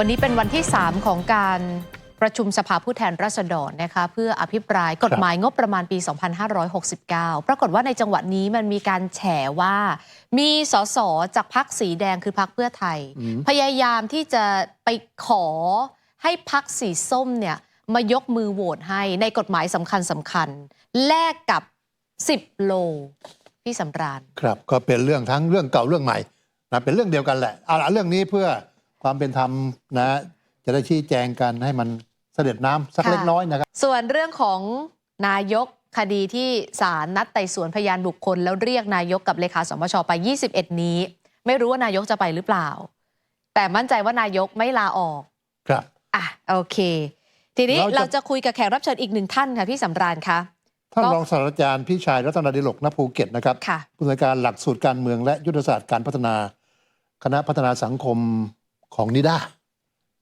วันนี้เป็นวันที่ 3 ของการประชุมสภาผู้แทนราษฎรนะคะเพื่ออภิปรายกฎหมายงบประมาณปี 2569 ปรากฏว่าในจังหวัดนี้มันมีการแฉว่า มีสสจากพักสีแดงคือพักเพื่อไทยอืมพยายามที่จะไปขอให้พักสีส้มเนี่ยมายกมือโหวตให้ในกฎหมายสำคัญสำคัญๆแลกกับ 10 โลพี่สำราญ ครับก็เป็นเรื่องทั้งเรื่องเก่าเรื่องใหม่นะเป็นเรื่องเดียวกันแหละเอาละเรื่องนี้เพื่อ ความเป็นธรรมนะ จะได้ชี้แจงกันให้มันเสด็จน้ำสักค่ะ เล็กน้อยนะครับ ส่วนเรื่องของนายกคดีที่ศาลนัดไต่สวนพยานบุคคล แล้วเรียกนายกกับเลขาสมชไป 21 นี้ ไม่รู้ว่านายกจะไปหรือเปล่า แต่มั่นใจว่านายกไม่ลาออก ครับ อะโอเค ทีนี้เราจะ เราจะคุยกับแขกรับเชิญอีกหนึ่งท่านค่ะพี่สำราญคะ ท่านก็ รองศาสตราจารย์พี่ชายรัตนดิลกณภูเก็ตนะครับค่ะ ผู้อำนวยการหลักสูตรการเมืองและยุทธศาสตร์การพัฒนา คณะพัฒนาสังคม ของนิด้า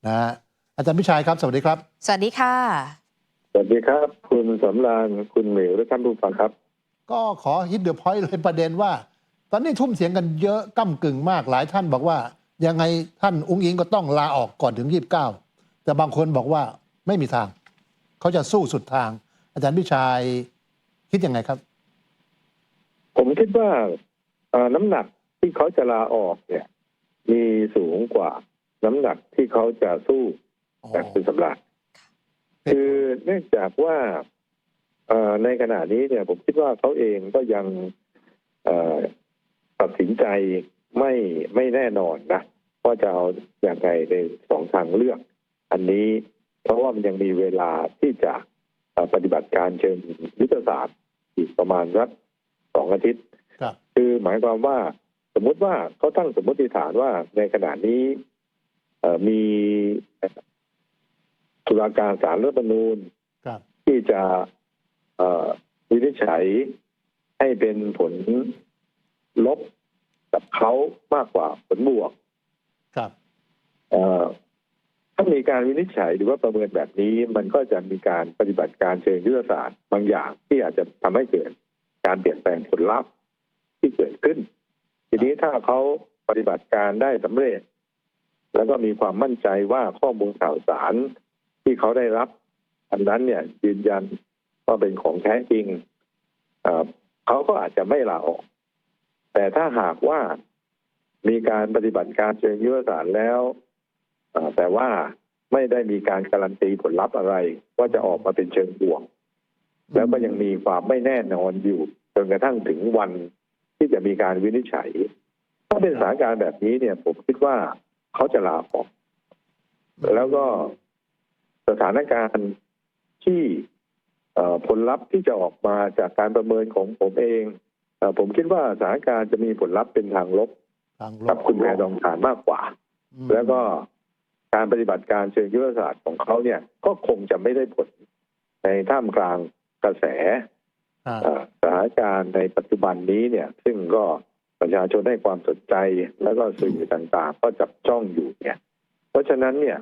นะฮะอาจารย์พี่ชายครับ สวัสดีครับ สวัสดีค่ะ สวัสดีครับ คุณสำราญคุณเหมวและท่านผู้ฟังครับ ก็ขอฮิตเดอะพอยต์เลยประเด็นว่า ตอนนี้ทุ่มเสียงกันเยอะก้ากึ่งมากหลายท่านบอกว่า ยังไงท่านอุ้งอิงก็ต้องลาออกก่อนถึง29แต่บางคนบอกว่าไม่มีทาง เขาจะสู้สุดทาง อาจารย์พิชัยคิดยังไงครับ ผมคิดว่าเอ่อน้ำหนักที่เขาจะลาออกเนี่ย มีสูงกว่า น้ำหนักที่เขาจะสู้อ๋อแบบคุณสำราญคือเนื่องจากว่าเอ่อในขณะนี้เนี่ย ผมคิดว่าเขาเองก็ยังเอ่อตัดสินใจไม่ไม่แน่นอนนะว่าจะเอาอย่างไรในสองทางเลือก อันนี้ เพราะว่ามันยังมีเวลาที่จะเอ่อปฏิบัติการเชิงยุทธศาสตร์อีกประมาณสักสองอาทิตย์ครับคือหมายความว่า สมมุติว่าเขาตั้งสมมติฐานว่าในขณะนี้เอ่อ มีตุลาการศาลรัฐธรรมนูญครับที่จะเอ่อวินิจฉัยให้เป็นผลลบกับเขามากกว่าผลบวกครับเอ่อถ้ามีการวินิจฉัยหรือว่าประเมินแบบนี้ มันก็จะมีการปฏิบัติการเชิงยุทธศาสตร์บางอย่างที่อาจจะทำให้เกิดการเปลี่ยนแปลงผลลัพธ์ที่เกิดขึ้น ทีนี้ถ้าเขาปฏิบัติการได้สำเร็จ แล้วก็มีความมั่นใจว่าข้อมูลข่าวสารที่เขาได้รับ อันนั้นเนี่ยยืนยันว่าเป็นของแท้จริงเขาก็อาจจะไม่ลาออก แต่ถ้าหากว่ามีการปฏิบัติการเชิงยุทธศาสตร์แล้วแต่ว่าไม่ได้มีการการันตีผลลัพธ์อะไร ว่าจะออกมาเป็นเชิงบวก แล้วก็ยังมีความไม่แน่นอนอยู่จนกระทั่งถึงวันที่จะมีการวินิจฉัย ถ้าเป็นสถานการณ์แบบนี้เนี่ย ผมคิดว่า เขาจะลาออก แล้วก็สถานการณ์ที่เอ่อผลลัพธ์ที่จะออกมาจากการประเมินของผมเองเอ่อผมคิดว่าสถานการณ์จะมีผลลัพธ์เป็นทางลบทางลกับคุณแพรดองฐานมากกว่าอืมแล้วก็การปฏิบัติการเชิงยุทธศาสตร์ของเขาเนี่ย ก็คงจะไม่ได้ผลในท่ามกลางกระแสอ่าเอ่อสถานการณ์ในปัจจุบันนี้เนี่ย ซึ่งก็ ประชาชนให้ความสนใจแล้วก็สื่อต่างๆ ก็จับจ้องอยู่เนี่ย เพราะฉะนั้นเนี่ย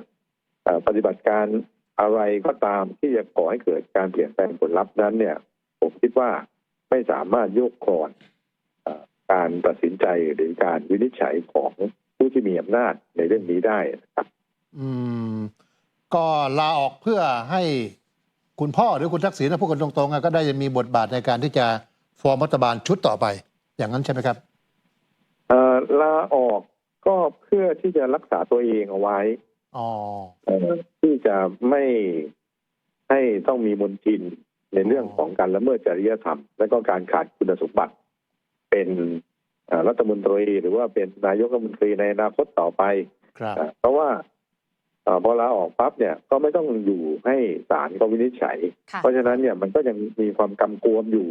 ปฏิบัติการอะไรก็ตามที่จะก่อให้เกิดการเปลี่ยนแปลงผลลัพธ์นั้นเนี่ย ผมคิดว่าไม่สามารถโยกคลอนการตัดสินใจหรือการวินิจฉัยของผู้ที่มีอำนาจในเรื่องนี้ได้นะครับ อืม ก็ลาออกเพื่อให้คุณพ่อหรือคุณทักษิณนะพูดกันตรงๆก็ได้มีบทบาทในการที่จะฟอร์มรัฐบาลชุดต่อไป อย่างนั้นใช่ไหมครับ เอ่อลาออกก็เพื่อที่จะรักษาตัวเองเอาไว้อ๋อเอ่อที่จะไม่ให้ต้องมีมนทินในเรื่องของการละเมิดจริยธรรม และก็การขาดคุณสมบัติ เป็นเอ่อรัฐมนตรีหรือว่าเป็นนายกรัฐมนตรีในอนาคตต่อไปครับ เอ่อเพราะว่าเอ่อพอลาออกปั๊บเนี่ยก็ไม่ต้องอยู่ให้ศาลเขาวินิจฉัย ค่ะ เพราะฉะนั้นเนี่ยมันก็ยังมีความกำกวมอยู่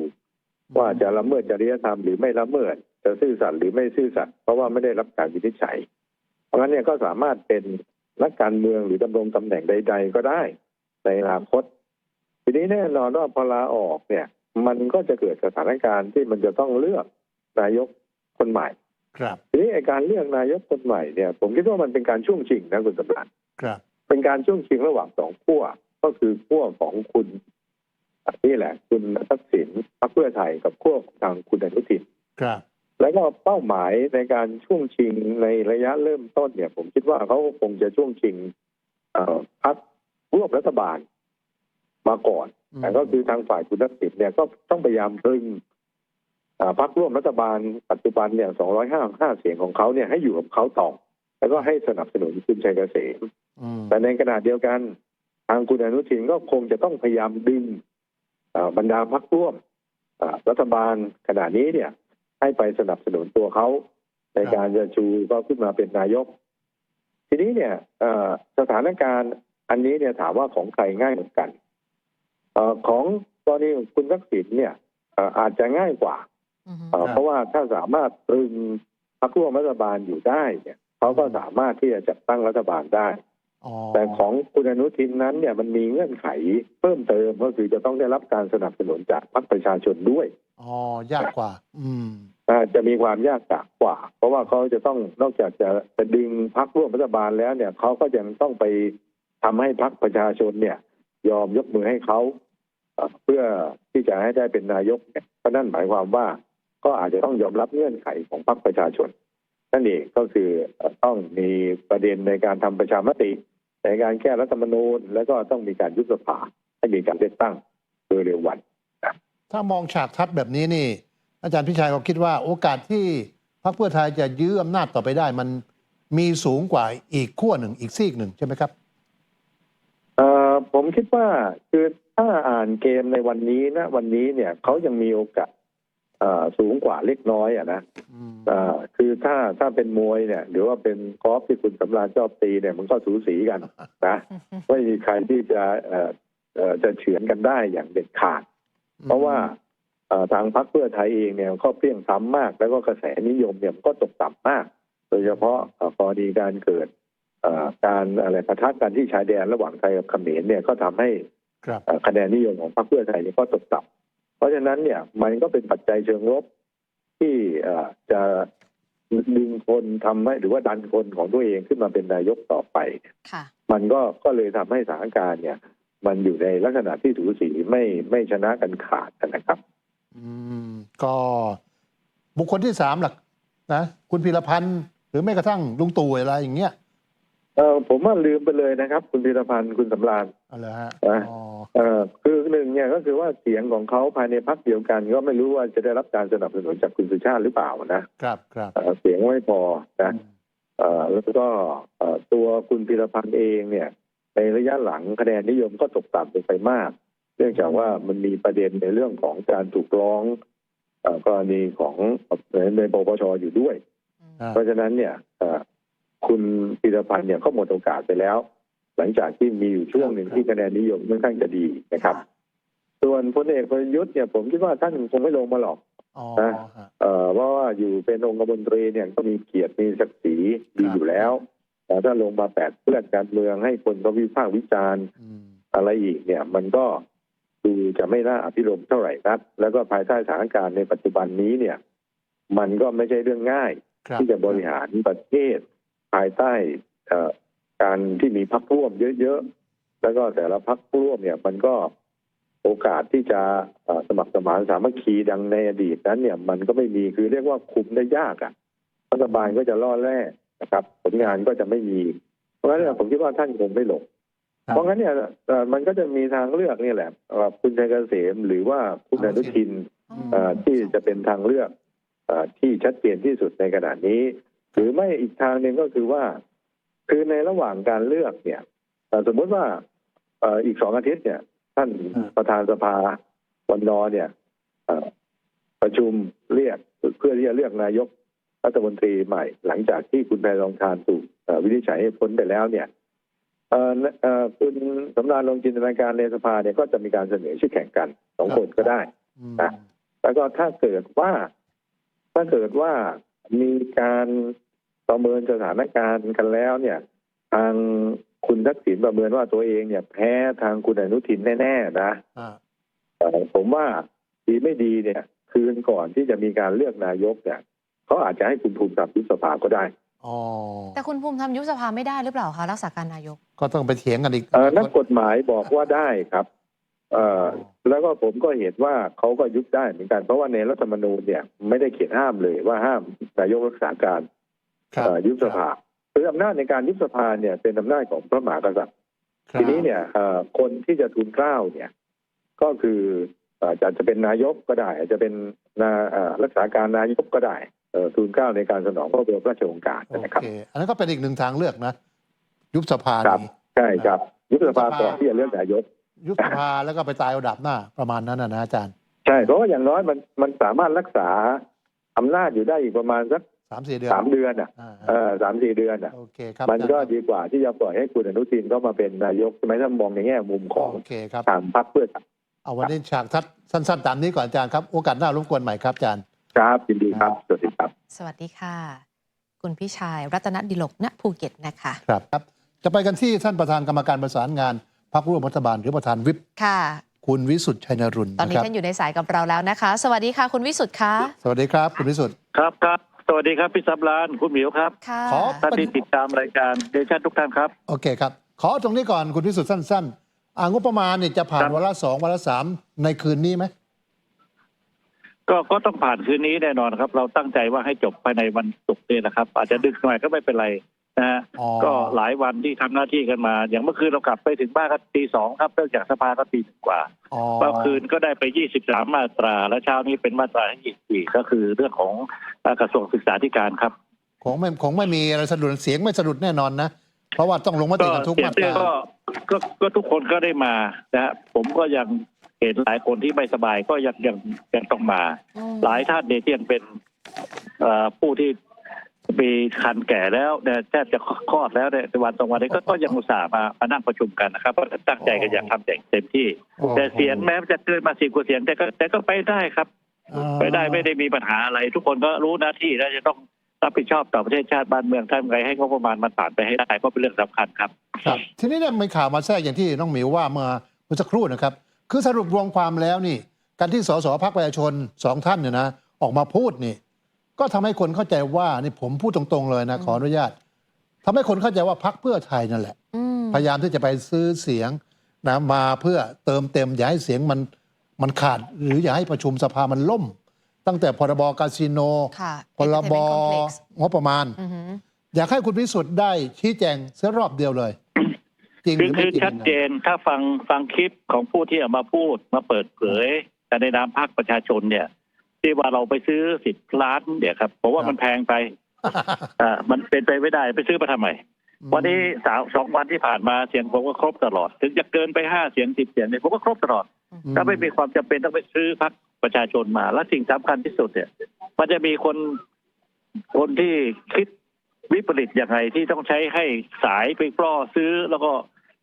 ว่าจะละเมิดจริยธรรมหรือไม่ละเมิด จะซื่อสัตย์หรือไม่ซื่อสัตย์เพราะว่าไม่ได้รับการวินิจฉัย เพราะงั้นเนี่ยก็สามารถเป็นนักการเมืองหรือดำรงตำแหน่งใด ๆ ก็ได้ ในอนาคต ทีนี้แน่นอนว่าพอลาออกเนี่ย มันก็จะเกิดสถานการณ์ที่มันจะต้องเลือกนายกคนใหม่ ครับทีนี้ไอการเลือกนายกคนใหม่เนี่ย ผมคิดว่ามันเป็นการช่วงชิงนะคุณสำราญครับ เป็นการช่วงชิงระหว่างสองขั้วก็คือขั้วของคุณนี่แหละ คุณทักษิณพรรคเพื่อไทยกับขั้วของทางคุณอนุทินครับ แล้วก็เป้าหมายในการช่วงชิงในระยะเริ่มต้นเนี่ย ผมคิดว่าเขาคงจะช่วงชิงเอ่อพักร่วมรัฐบาลมาก่อนอืมแต่ก็คือทางฝ่ายคุณทักษิณเนี่ยก็ต้องพยายามดึงอ่าพักร่วมรัฐบาลปัจจุบันเนี่ย 255 เสียงของเขาเนี่ยให้อยู่กับเขาต่อ แล้วก็ให้สนับสนุนคุณชัยเกษมอืมแต่ในขณะเดียวกัน ทางคุณอนุทินก็คงจะต้องพยายามดึงอ่าบรรดาพักร่วมอ่ารัฐบาลขณะนี้เนี่ย ให้ไปสนับสนุนตัวเขาในการจะชูก็ขึ้นมาเป็นนายก ทีนี้เนี่ยเอ่อสถานการณ์อันนี้เนี่ยถามว่าของใครง่ายเหมือนกันเออของกรณีของคุณทักษิณเนี่ยเอ่ออาจจะง่ายกว่าอือฮึเอ่อเพราะว่าถ้าสามารถตรึงพรรคร่วมรัฐบาลอยู่ได้เนี่ยเขาก็สามารถที่จะจัดตั้งรัฐบาลได้อ๋อแต่ของคุณอนุทินนั้นเนี่ยมันมีเงื่อนไขเพิ่มเติมก็คือจะต้องได้รับการสนับสนุนจากพรรคประชาชนด้วย อ๋อยากกว่า อืมอาจะมีความยากกว่า เพราะว่าเขาจะต้องนอกจากจะจะดึงพรรคร่วมรัฐบาลแล้วเนี่ยเขาก็ยังต้องไปทำให้พรรคประชาชนเนี่ย ยอมยกมือให้เขาเพื่อที่จะให้ได้เป็นนายกเนี่ยเพราะนั่นหมายความว่าก็อาจจะต้องยอมรับเงื่อนไขของพรรคประชาชน นั่นเองก็คือต้องมีประเด็นในการทำประชามติ ในการแก้รัฐธรรมนูญ แล้วก็ต้องมีการยุบสภาให้มีการเลือกตั้งโดยเร็ววัน ถ้ามองฉากทัดแบบนี้นี่ อาจารย์พิชัยก็คิดว่าโอกาสที่พรรคเพื่อไทยจะยื้ออำนาจต่อไปได้ มันมีสูงกว่าอีกขั้วหนึ่งอีกซีกหนึ่งใช่ไหมครับเอ่อผมคิดว่าคือถ้าอ่านเกมในวันนี้นะวันนี้เนี่ยเขายังมีโอกาสเอ่อสูงกว่าเล็กน้อยอะนะอืมเอ่อคือถ้าถ้าเป็นมวยเนี่ย หรือว่าเป็นกอล์ฟที่คุณสำราญชอบตีเนี่ยมันก็สูสีกันนะไม่มีใครที่จะเอ่อเอ่อจะเฉือนกันได้อย่างเด็ดขาด เพราะว่าเอ่อทางพรรคเพื่อไทยเองเนี่ยก็เปรี้ยงซ้ำมาก แล้วก็กระแสนิยมเนี่ยมันก็ตกต่ำมาก โดยเฉพาะเอ่อกรณีการเกิดเอ่อการอะไรปะทะกันที่ชายแดนระหว่างไทยกับเขมรเนี่ยก็ทำให้ครับเอ่อคะแนนนิยมของพรรคเพื่อไทยเนี่ยก็ตกต่ำเพราะฉะนั้นเนี่ยมันก็เป็นปัจจัยเชิงลบที่เอ่อจะดึงคนทำให้หรือว่าดันคนของตัวเองขึ้นมาเป็นนายกต่อไปค่ะมันก็ก็เลยทำให้สถานการณ์เนี่ย มันอยู่ในลักษณะที่ถูสีไม่ไม่ชนะกันขาดนะครับ อืม ก็บุคคลที่สามหลักนะคุณพีรพันธ์หรือแม้กระทั่งลุงตู่อะไรอย่างเงี้ยเออผมว่าลืมไปเลยนะครับ คุณพีรพันธ์คุณสำราญเอาเลยฮะอะอ๋อเออคือหนึ่งเนี่ยก็คือว่าเสียงของเขาภายในพรรคเดียวกัน ก็ไม่รู้ว่าจะได้รับการสนับสนุนจากคุณสุชาติหรือเปล่านะครับครับเอ่อเสียงไม่พอนะอืมเอ่อแล้วก็เอ่อตัวคุณพีรพันธ์เองเนี่ย ในระยะหลังคะแนนนิยมก็ตกต่ำลงไปมาก เนื่องจากว่ามันมีประเด็นในเรื่องของการถูกร้องเอ่อกรณีของในปปชอยู่ด้วยอ่าเพราะฉะนั้นเนี่ยเอ่อคุณพีรพันธ์เนี่ยก็หมดโอกาสไปแล้ว หลังจากที่มีอยู่ช่วงหนึ่งที่คะแนนนิยมค่อนข้างจะดีนะครับ ส่วนพลเอกประยุทธ์เนี่ยผมคิดว่าท่านคงไม่ลงมาหรอกอ๋อนะฮะเอ่อเพราะว่าอยู่เป็นองคมนตรีเนี่ยก็มีเกียรติมีศักดิ์ศรีดีครับอยู่แล้ว แต่ถ้าลงมาแปดเพื่อนการเมืองให้คนก็วิพากษ์วิจารณ์อืมอะไรอีกเนี่ย มันก็ดูจะไม่น่าอภิรมย์เท่าไหร่นักแล้วก็ภายใต้สถานการณ์ในปัจจุบันนี้เนี่ย มันก็ไม่ใช่เรื่องง่ายครับที่จะบริหารประเทศ ภายใต้เอ่อการที่มีพักร่วมเยอะๆแล้วก็แต่ละพักร่วมเนี่ย มันก็โอกาสที่จะเอ่อสมัครสมานสามัคคีดังในอดีตนั้นเนี่ย มันก็ไม่มีคือเรียกว่าคุมได้ยากอะ่ะรัฐบาลก็จะล่อแร่ นะครับ ผลงานก็จะไม่มี เพราะฉะนั้นเนยผมคิดว่าท่านคงไม่ลงครับเพราะงั้นเนี่ยเอ่อมันก็จะมีทางเลือกนี่แหละเอ่อคุณชัยเกษมหรือว่าคุณอนุทินเอ่อที่จะเป็นทางเลือกเอ่อที่ชัดเจนที่สุดในขณะนี้ หรือไม่อีกทางหนึ่งก็คือว่า คือในระหว่างการเลือกเนี่ยเอ่อสมมุติว่าเอ่ออีกสองอาทิตย์เนี่ย ท่านอ่าประธานสภาวันนอเนี่ยเอ่อประชุมเรียกเพื่อที่จะเลือกนายก รัฐมนตรีใหม่ หลังจากที่คุณแพรรองทานถูกเอ่อวินิจฉัยให้พ้นไปแล้วเนี่ยเอ่อเอ่อคุณสำราญลงจินตนาการในสภาเนี่ยก็จะมีการเสนอชื่อแข่งกันสองคนก็ได้อืมนะแล้วก็ถ้าเกิดว่า ถ้าเกิดว่ามีการประเมินสถานการณ์กันแล้ว เนี่ย ทางคุณทักษิณประเมินว่าตัวเองเนี่ย แพ้ทางคุณอนุทินแน่ ๆ นะอ่าเอ่อผมว่าดีไม่ดีเนี่ย คืนก่อนที่จะมีการเลือกนายกเนี่ย เขาอาจจะให้คุณภูมิธรรมยุบสภาก็ได้ อ๋อแต่คุณภูมิธรรมยุบสภาไม่ได้หรือเปล่าคะรักษาการนายก ก็ต้องไปเถียงกันอีกเอ่อนักกฎหมายบอกว่าได้ครับเอ่อแล้วก็ผมก็เห็นว่าเขาก็ยุบได้เหมือนกันเพราะว่าในรัฐธรรมนูญเนี่ยไม่ได้เขียนห้ามเลยว่าห้ามนายกรักษาการครับเอ่อยุบสภาคืออำนาจในการยุบสภาเนี่ยเป็นอำนาจของพระมหากษัตริย์ ครับ ทีนี้เนี่ยเอ่อคนที่จะทูลเกล้าเนี่ย ก็คือเอ่ออาจจะเป็นนายกก็ได้ อาจจะเป็นนาเอ่อรักษาการนายกก็ได้เอ่อ ทูลเกล้าในการสนองพระบรมราชโองการโอนะครับเคอันนั้นก็เป็นอีกหนึ่งทางเลือกนะ ยุบสภาครับนี่ใช่ครับยุบสภายุบสภาก่อนที่จะเลือกนายก ยุบสภาแล้วก็ไปตายเอาดับหน้าประมาณนั้นนะนะอาจารย์ ใช่เพราะว่าอย่างน้อยมันมันสามารถรักษาอำนาจอยู่ได้อีกประมาณสักสามสี่เดือนสามเดือนอะอ่าเออสามสี่เดือนอะโอเคครับมันก็อาจารย์ดีกว่าที่จะปล่อยให้คุณอนุทินเข้ามาเป็นนายกใช่ไหมถ้ามองในแง่มุมของโอเคครับทางพรรคเพื่อไทยเอาวันนี้ฉากทัดสั้น ๆ ตามนี้ก่อนอาจารย์ครับ โอกาสหน้ารบกวนใหม่ครับอาจารย์ ครับยินดีครับ สวัสดีครับ สวัสดีค่ะ คุณพี่ชายรัตนดิลกณภูเก็ตนะคะครับครับ จะไปกันที่ท่านประธานกรรมการประสานงานพรรคร่วมรัฐบาลหรือประธานวิปค่ะ คุณวิสุทธิ์ชัยนรุนตอนนี้นะครับท่านอยู่ในสายกับเราแล้วนะคะ สวัสดีค่ะคุณวิสุทธ์คะสวัสดีครับ คุณวิสุทธิ์ครับครับสวัสดีครับพี่ซับลานคุณหมิวครับค่ะขอท่านที่ติดตามรายการเดชั่นทุกท่านครับโอเคครับ ขอตรงนี้ก่อนคุณวิสุทธิ์สั้น ๆ อ่างบประมาณเนี่ยจะผ่านครับวาระสองวาระสามในคืนนี้ไหม ก็ก็ต้องผ่านคืนนี้แน่นอนครับ เราตั้งใจว่าให้จบภายในวันศุกร์นี่นะครับ อาจจะดึกหน่อยก็ไม่เป็นไรนะฮะอ๋อ ก็หลายวันที่ทำหน้าที่กันมา อย่างเมื่อคืนเรากลับไปถึงบ้านก็ตีสองครับเนื่องจากสภาก็ตีหนึ่งกว่าอ๋อ เมื่อคืนก็ได้ไป 23 มาตรา และเช้านี้เป็นมาตราที่24ก็คือเรื่องของเอ่อกระทรวงศึกษาธิการครับคงไม่คงไม่มีอะไรสะดุดเสียงไม่สะดุดแน่นอนนะ เพราะว่าต้องลงมติก็กันทุกเสียมางตเตี้ยรา ก็ก็ก็ทุกคนก็ได้มานะฮะผมก็ยัง เห็นหลายคนที่ไม่สบายก็ยังยังยังต้องมาอืมหลายท่านเนี่ยที่ยังเป็นเอ่อผู้ที่มีคันแก่แล้วเนี่ยแทบจะคลอดแล้วเนี่ยในวันสองวันนี้ก็ก็ยังอุตส่าห์มามานั่งประชุมกันนะครับเพราะตั้งใจกันอยากทำอย่างเต็มที่โอ้โหแต่เสียงแม้จะเกินมาสิบกว่าเสียงแต่ก็แต่ก็ไปได้ครับอ่าไปได้ไม่ได้มีปัญหาอะไร ทุกคนก็รู้หน้าที่แล้วจะต้องรับผิดชอบต่อประเทศชาติบ้านเมืองทำไงให้งบประมาณมันผ่านไปให้ได้ก็เป็นเรื่องสำคัญครับ ครับ ทีนี้เนี่ยมีข่าวมาแทรกอย่างที่น้องหมิวว่าเมื่อเมื่อสักครู่นะครับ คือสรุปรวมความแล้วนี่ การที่สสพักประชาชนสองท่านเนี่ยนะออกมาพูดนี่ ก็ทำให้คนเข้าใจว่านี่ผมพูดตรงๆเลยนะขออนุญาตทำให้คนเข้าใจว่าพักเพื่อไทยนั่นแหละอืมพยายามที่จะไปซื้อเสียงนะมาเพื่อเติมเต็มอย่าให้เสียงมันมันขาด หรืออย่าให้ประชุมสภามันล่ม ตั้งแต่พรบคาสิโนค่ะพรบ Entertainment Complex งบประมาณอือหืออยากให้คุณพิสุทธิ์ได้ชี้แจงเสียรอบเดียวเลย จริงหคือรือคืไม่อจริงชัดเจนถ้าฟังฟังคลิปของผู้ที่เอามาพูดมาเปิดเผยแต่ในนามพรรคประชาชนเนี่ย ที่ว่าเราไปซื้อสิบล้านเนี่ยครับผมว่ามันแพงไปอ่ามันเป็นไปไม่ได้ไปซื้อมาทำไม วันนี้สาวสองวันที่ผ่านมาเสียงผมก็ครบตลอด ถึงจะเกินไปห้าเสียงสิบเสียงเนี่ยผมก็ครบตลอดอืมถ้าไม่มีความจำเป็นต้องไปซื้อพรรคประชาชนมา และสิ่งสำคัญที่สุดเนี่ย มันจะมีคนคนที่คิดวิปริตอย่างไรที่ต้องใช้ให้สายไปปล้อซื้อแล้วก็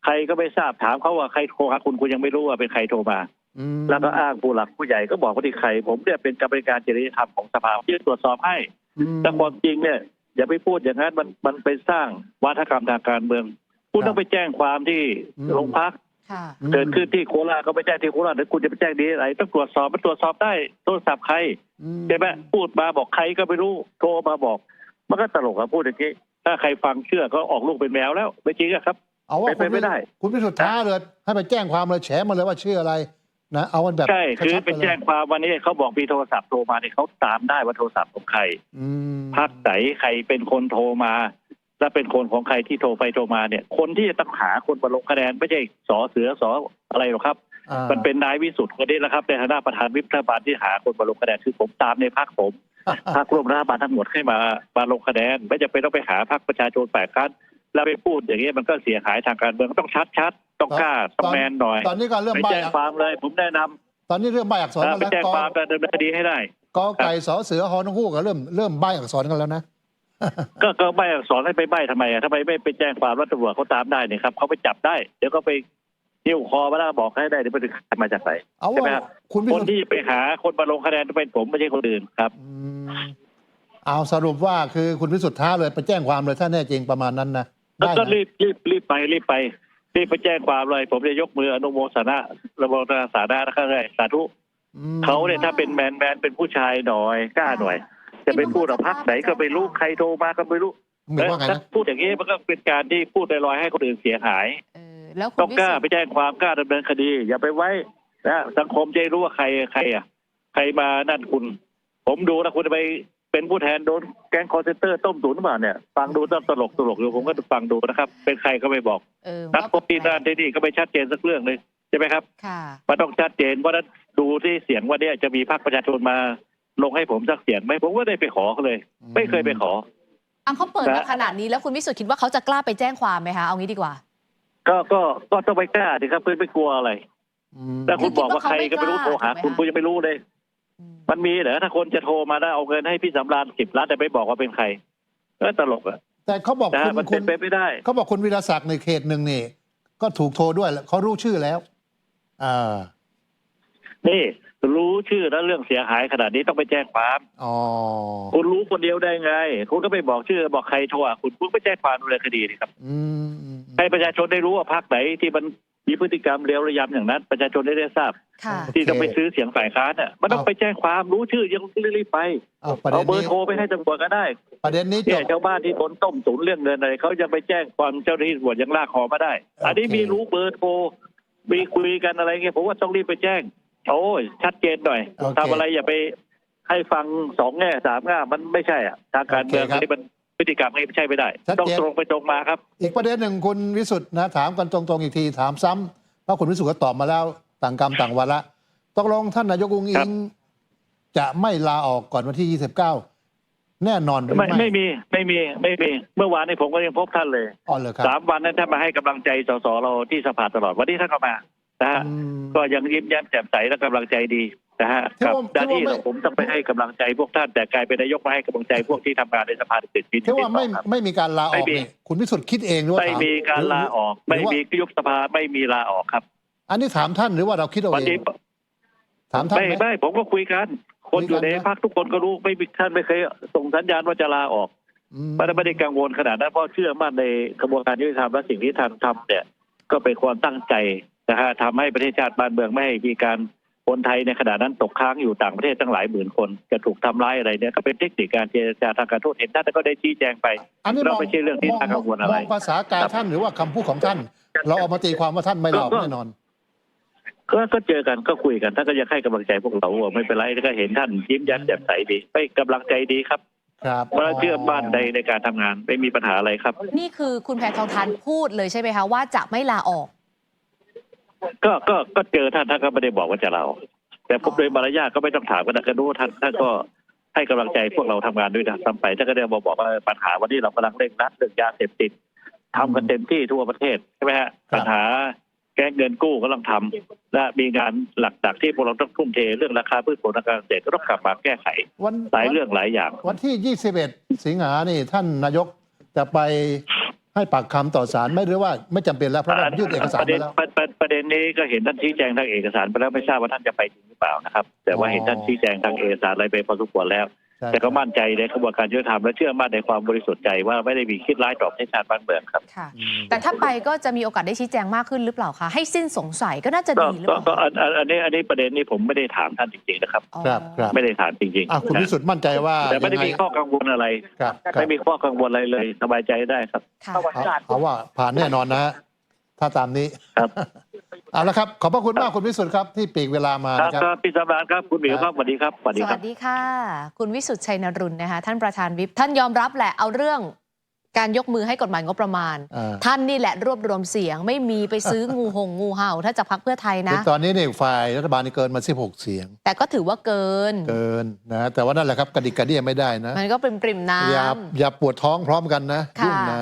ใครก็ไม่ทราบถามเขาว่าใครโทรหาคุณคุณยังไม่รู้ว่าเป็นใครโทรมา อืมแล้วก็อ้างผู้หลักผู้ใหญ่ก็บอกว่าที่ใคร ผมเนี่ยเป็นกรรมการจริยธรรมของสภาที่ตรวจสอบให้ อืม แต่ความจริงเนี่ย อย่าไปพูดอย่างนั้นมันมันไปสร้างวาทกรรมทางการเมือง คุณครับต้องไปแจ้งความที่อืม โรงพัก ค่ะอืมเกิดขึ้นที่โคราชก็ไปแจ้งที่โคราชหรือคุณจะไปแจ้งดีอะไรต้องตรวจสอบมันตรวจสอบได้โทรศัพท์ใครอืใช่ไหมพูดมาบอกใครก็ไม่รู้โทรมาบอก มันก็ตลกอะพูดอย่างนี้ถ้าใครฟังเชื่อก็ออกลูกเป็นแมวแล้วไม่จริงอะครับ เอาว่าเป็นไปไม่ได้ คุณพิสุทธิ์ท้าเลยให้ไปแจ้งความเลยแฉมาเลยว่าชื่ออะไรนะเอามันแบบใช่คือชัดๆไปเลยแจ้งความวันนี้เขาบอกมีโทรศัพท์โทรมาเนี่ยเขาตามได้ว่าโทรศัพท์ของใครอืมพักไหนใครเป็นคนโทรมา และเป็นคนของใครที่โทรไปโทรมาเนี่ย คนที่จะต้องหาคนมาลงคะแนนไม่ใช่สอเสือสออะไรหรอกครับอ่ามันเป็นนายวิสุทธ์คนนี้แหละครับในฐานะประธานวิปรัฐบาลที่หาคนมาลงคะแนนคือผมตามในพักผมพักร่วมรัฐบาลทั้งหมดให้มามาลงคะแนนไม่จะเป็นต้องไปหาพักประชาชนแปดคัน แล้วไปพูดอย่างนี้มันก็เสียหายทางการเมืองต้องชัดชัดๆต้องกล้าต้องแมนหน่อยตอนนี้ก็เริ่มไปใบแจ้งความเลย ผมแนะนตอนนี้เริ่มใบอักษำรนะกันไปแล้วแจ้งกอความดำเนินคดีให้ได้ กอไก่สอเสือฮอนกฮูกก็เริ่มเริ่มใบอักษรกันแล้วนะ ก็ก็ใบอักษรให้ไปใบทำไมอะทำไมไม่ไปแจ้งความรัฐตำรวจเขาตามได้เนี่ยครับเขาไปจับได้ เดี๋ยวก็ไปนิ้วคอมาแล้วบอกให้ได้เดี๋ยวไปถึงมาจากไหน เอาใช่ไหมว่าครับ คุณพิคนสุทธิ์ที่ไปหาคนมาลงคะแนนเป็นผมไม่ใช่คนอื่นครับ อืมเอาสรุปว่าคือคุณพิสุทธิ์ท้าเลยไปแจ้งความเลยถ้าแน่จริงประมาณนั้นนะ แล้วได้ก็นะรีบรีบรีบไปรีบไปรีบไปแจ้งความเลย ผมจะยกมืออนุโมทนาระบบนาสาธารณะนะครับสาธุอืมเขาเนี่ยถ้าเป็นแมนแมนเป็นผู้ชายหน่อยกล้าหน่อย จะไปพูดกับพักไหนก็ไม่รู้ใครโทรมาก็ไม่รู้หมายว่าไงถ้านะพูดอย่างนี้มันก็เป็นการที่พูดลอยๆให้คนอื่นเสียหายเออแล้วคุต้อณงวิกล้าสุทไปธ์แจ้งความกล้าดำเนินคดี อย่าไปไว้นะสังคมจะได้รู้ว่าใครใครอะ ใครมานั่นคุณ ผมดูนะคุณจะไป เป็นผู้แทนโดนแก๊งคอร์เซนเตอร์ต้มตุ๋นมาเนี่ยฟังดูตลกตลกอยู่ผมก็ฟังดูนะครับ เป็นใครก็ไม่บอกเออนักพบที่นั่นที่นี่ก็ไม่ชัดเจนสักเรื่องเลยใช่ไหมครับค่ะมันต้องชัดเจนเพราะฉะนั้นดูที่เสียงว่าเนี่ยจะมีพรรคประชาชนมาลงให้ผมสักเสียงไหมผมก็ได้ไปขอเขาเลย ไม่เคยไปขออังเขาเปิดมาขนาดนี้แล้วคุณวิสุทธ์คิดว่าเขาจะกล้าไปแจ้งความไหมคะเอางี้ดีกว่า ก็ก็ก็ต้องไปกล้าดิครับเพื่อนไม่กลัวอะไรอืมแต่คุณบอกว่าใครก็ไม่รู้โทรหาคิดว่าเขาไม่กล้าคุณคุณยังไม่รู้เลยอื มมันมีเหรอถ้าคนจะโทรมาได้เอาเงินให้พี่สำราญสิบล้านแต่ไม่บอกว่าเป็นใครก็ตลกอะ แต่เขาบอกนะคุฮะณมันคุเป็ณนไปไม่ได้ เขาบอกคุณวีรศักดิ์ในเขตหนึ่งนี่ ก็ถูกโทรด้วยแล้วเขารู้ชื่อแล้วอ่านี่ รู้ชื่อแล้วเรื่องเสียหายขนาดนี้ต้องไปแจ้งความ อ๋อ คุณรู้คนเดียวได้ไง คุณก็ไปบอกชื่อ บอกใครโทรอะคุณคุณไปแจ้งความดูแลคดีนี่ครับอืมอืมให้ประชาชนได้รู้ว่าพรรคไหนที่มัน มีพฤติกรรมเลวระยำอย่างนั้น ประชาชนได้ได้ทราบ ค่ะ ที่ต้องไปซื้อเสียงฝ่ายค้านอะมันต้องไปแจ้งความรู้ชื่อยังรีบๆไปเอาประเอาเด็นเบอนี้ร์โทรไปให้ตำรวจก็ได้ประเด็นนี้จเนี่ยบชาวบ้านที่โดนต้มตุ๋นเรื่องเงินอะไรเขายังไปแจ้งความเจ้าหน้าที่ตำรวจยังลากคอมาได้ อันนี้โอเค มีรู้เบอร์โทรมีคุยกันอะไรเงี้ยผมว่าต้องรีบไปแจ้งโอ้ยชัดเจนหน่อยโอเคทำอะไรอย่าไปให้ฟังสองแง่สามแง่มันไม่ใช่อะทางการเมืองโอเคครับ นี่มัน พฤติกรรมนี่ไม่ใช่ไม่ได้ ชัดเจน ต้องตรงไปตรงมาครับ อีกประเด็นหนึ่งคุณวิสุทธ์นะถามกันตรงๆอีกทีถามซ้ำเพราะคุณวิสุทธ์ก็ตอบมาแล้วต่างกรรมต่างวาระตกลงท่านนายกอุ้งครัอิบ งจะไม่ลาออกก่อนวันที่ 29 แน่นอนหรือไม่ไม่ไม่มีไม่มีไม่มี เมื่อวานนี้ผมก็ยังพบท่านเลยอ๋อเหรอครับ สามวันนั้นท่านมาให้กำลังใจสสเราที่สภาตลอดวันนี้ท่านก็มานะฮะอืม ก็ยังยิ้มแย้มแจ่มใสและกำลังใจดี นะฮะที่กับว่าหน้าที่ที่ว่าไม่เราผมต้องไปให้กำลังใจพวกท่านแต่กลายเป็นนายกมาให้กำลังใจพวกที่ทำงานในสภาติดปีที่ว่าไม่ครับไม่มีการลาอไม่อกมีนี่คุณวิสุทธ์คิดเองหรือว่าไม่ถมีการลาออกหรืไม่ว่ามียุบสภาไม่มีลาออกครับ อันนี้ถามท่านหรือว่าเราคิดเอาวันเอนี้งถามท่านไม่ไหมไม่ผมก็คุยกัน คนอยู่ในคุยกันนะพักทุกคนก็รู้ไม่มีท่านไม่เคยส่งสัญญาณว่าจะลาออกอืมไม่ได้ไม่ได้กังวลขนาดนั้นเพราะเชื่อมั่นในกระบวนการยุติธรรมและสิ่งที่ท่านทำเนี่ย ก็เป็นความตั้งใจนะฮะทำให้ประเทศชาติบ้านเมืองไม่ให้มีการ คนไทยในขณะนั้นตกค้างอยู่ต่างประเทศตั้งหลายหมื่นคนจะถูกทำร้ายอะไรเนี่ยก็เป็นเทคนิคการเจรจาทางการทูตเห็นท่านก็ได้ชี้แจงไปอันนี้เราไม่ใช่เรื่องที่น่ากังวลอะไรมองภาษากายท่านหรือว่าคำพูดของท่าน เราเอามาตีความว่าท่านไม่ลาออกก็แน่นอนก็ก็เจอกันก็คุยกันท่านก็ยังให้กำลังใจพวกเราว่าไม่เป็นไรแล้วก็เห็นท่านยิ้มแย้มแจ่มใสดีไม่กำลังใจดีครับครับเพราะเชื่อมั่นในในการทำงานไม่มีปัญหาอะไรครับ นี่คือคุณแพทองทานพูดเลยใช่ไหมคะว่าจะไม่ลาออก ก็ก็ก็เจอท่านท่านก็ไม่ได้บอกว่าจะเราแต่ผมโดยมารยาทก็ไม่ต้องถามก็ได้ก็รู้ว่าท่านท่านก็ให้กำลังใจพวกเราทำงานด้วยนะซ้ำไปท่านก็ได้มาบอกว่าปัญหาวันนี้เรากำลังเร่งรัดเรื่องยาเสพติดทำกันเต็มที่ทั่วประเทศใช่ไหมฮะปัญหาแก้เงินกู้กำลังทำและมีงานหลักๆที่พวกเราต้องทุ่มเทเรื่องราคาพืชผลทางการเกษตรก็ต้องกลับมาแก้ไขวันหลายเรื่องหลายอย่าง วันที่ 21 สิงหานี่ท่านนายกจะไปให้ปากคำต่อศาลไหม่หรือว่าไม่จำเป็นแล้วเพราะว่ายื่นเอกสารประไปเด็นแล้ว ประประประเด็นนี้ก็เห็นท่านชี้แจงทางเอกสารไปแล้วไม่ทราบว่าท่านจะไปจริงหรือเปล่านะครับ แต่ว่าอ๋อเห็นท่านชี้แจงทางเอกสารอะไรไปพอสมควรแล้วใช่แต่ก็มั่นใจในกระบวนการยุติธรรมและเชื่อมั่นในความบริสุทธิ์ใจว่าไม่ได้มีคิดร้ายต่อประเทศชาติบ้านเมืองครับค่ะอืมแต่ถ้าไปก็จะมีโอกาสได้ชี้แจงมากขึ้นหรือเปล่าคะให้สิ้นสงสัยก็น่าจะก็ดีหรือก็เปก็ล่าอันอันอันนี้อันนี้ประเด็นนี้ผมไม่ได้ถามท่านจริงๆนะครับอ๋อครับครับ ไม่ได้ถามจริงอะคุณๆวินะสุทธ์มั่นใจว่าแต่ไม่ได้ยังงมีข้อกังวลอะไร ครับครับไม่มีข้อกังวลอะไรเลยสบายใจได้ครับ ค่ะ เอาเอาว่าผ่านแน่นอนนะฮะ ถ้าตามนี้ครับ เอาละครับ ขอบพระคุณมากคุณวิสุทธ์ครับ ที่ปีกเวลามาครับนะครับ ครับพี่สำราญครับคุณหมิวครับสวัสดีครับสวัสสดีควัรับ สดีค่ะ คุณวิสุทธ์ชัยนรุณนะคะ ท่านประธานวิปท่านยอมรับแหละเอาเรื่องการยกมือให้กฎหมายงบประมาณ อ่า ท่านนี่แหละรวบรวมเสียง ไม่มีไปซื้อ งูหงงูเห่า ถ้าจะพักเพื่อไทยนะ คือตอนนี้เนี่ยฝ่ายรัฐบาลนี่เกินมา 16 เสียง แต่ก็ถือว่าเกิน เกินนะ แต่ว่านั่นแหละครับกระดิกกระเดี่ยไม่ได้นะ มันก็เป็นปริมน้อย่าำอย่าปวดท้องพร้อมกันนะค่ะ ยุ่งนะ